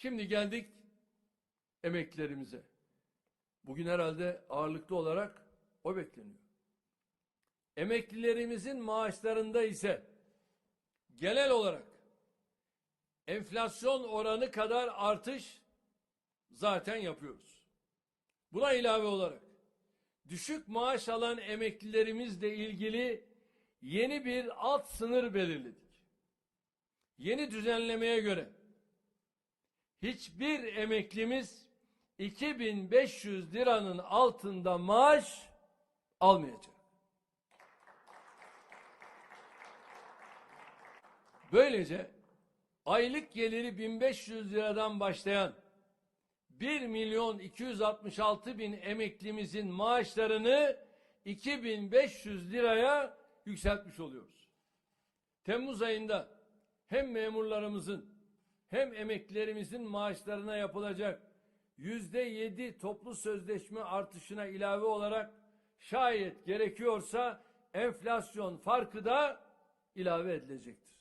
Şimdi geldik emeklilerimize. Bugün herhalde ağırlıklı olarak o bekleniyor. Emeklilerimizin maaşlarında ise genel olarak enflasyon oranı kadar artış zaten yapıyoruz. Buna ilave olarak düşük maaş alan emeklilerimizle ilgili yeni bir alt sınır belirledik. Yeni düzenlemeye göre hiçbir emeklimiz 2500 liranın altında maaş almayacak. Böylece aylık geliri 1500 liradan başlayan 1 milyon 266 bin emeklimizin maaşlarını 2500 liraya yükseltmiş oluyoruz. Temmuz ayında hem memurlarımızın hem emeklilerimizin maaşlarına yapılacak yüzde yedi toplu sözleşme artışına ilave olarak şayet gerekiyorsa enflasyon farkı da ilave edilecektir.